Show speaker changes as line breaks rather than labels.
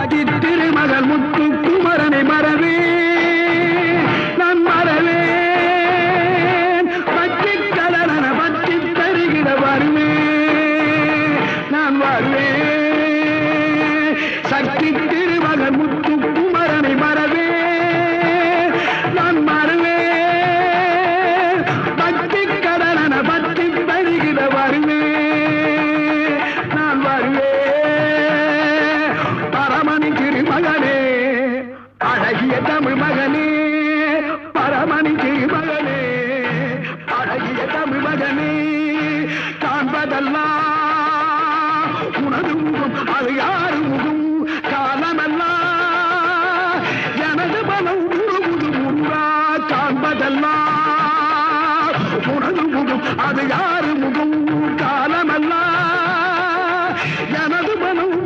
அஜி திருமகள் முத்து குமரனை மறவே நான் மறவேன். பற்றி கடலன பற்றி தருகிற வருவே நான் வருவேன். சக்தி அழகிய தமிழ் மகனே பரமணி திருமகனே அழகிய தமிழ் மகனே காண்பதெல்லாம் உனது முகம் அது யாரு முகம் காலமெல்லாம் எனது மனம் உருகுது உருவா காண்பதெல்லாம் உனது முகம் அது யாரு முகம் காலமெல்லாம் எனது மனம்